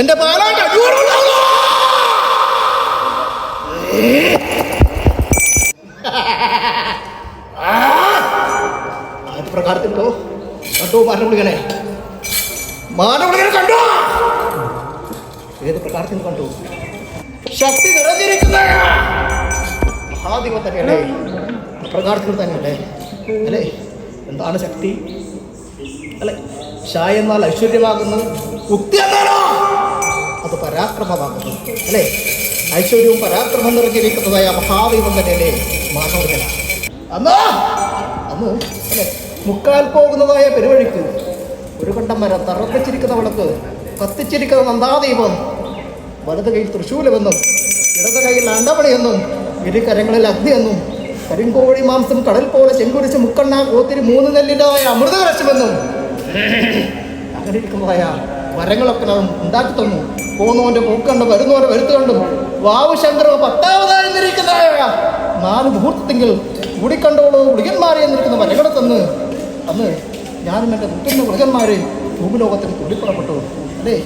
എന്റെ ആദ്യ പ്രകാരത്തിലോ കണ്ടോ മാനവിളികനെ മാനവിളികനെ കണ്ടോ? ഏത് പ്രകാരത്തിൽ കണ്ടു? ശക്തി നിറഞ്ഞിരിക്കുന്ന മഹാദിവം തന്നെയല്ലേ പ്രകാരത്തിൽ തന്നെയല്ലേ? അല്ലേ? എന്താണ് ശക്തി? അല്ലേ? ഷായ എന്നാൽ ഐശ്വര്യമാകുന്നു. ഉക്തി എന്നാലോ? അത് പരാക്രമമാകുന്നു. അല്ലേ? ഐശ്വര്യവും പരാക്രമം നിറഞ്ഞിരിക്കുന്നതായ തന്നെയല്ലേ മാനവജന അന്ന്! അന്ന് അല്ലേ? മുക്കാൽ പോകുന്നതായ പെരുവഴിക്ക് ഒരു കണ്ടം മരം തറപ്പിച്ചിരിക്കുന്ന വിളക്ക് കത്തിച്ചിരിക്കുന്ന നന്ദാദൈവം വലത് കയ്യിൽ തൃശൂലമെന്നും ഇടത് കയ്യിൽ അണ്ടമണിയെന്നും ഇരു കരങ്ങളിൽ അഗ്നിയെന്നും കരിങ്കോഴി മാംസം കടൽ പോലെ ചെങ്കുരിച്ച് മുക്കണ്ണ കോത്തിരി മൂന്ന് നെല്ലിന്റെതായ അമൃതകലശമെന്നും. അങ്ങനെ ഇരിക്കുന്നതായ വരങ്ങളൊക്കെ നാം ഉണ്ടാക്കി തന്നു. പോകുന്നവന്റെ പോക്കണ്ടും വരുന്നവരെ വരുത്തുകൊണ്ടും വാവു ശങ്കരോ പത്താമതായി നാല് മുഹൂർത്തത്തെങ്കിൽ കൂടിക്കണ്ടോളൂ ഗുളികന്മാരെ എന്നിരിക്കുന്ന വരകളെ തന്ന് അന്ന് ഞാനും എന്റെ മുറ്റുന്ന മൃഗന്മാരെ ഭൂമിലോകത്തിന് തുള്ളിപ്പുറപ്പെട്ടു. അല്ലേ?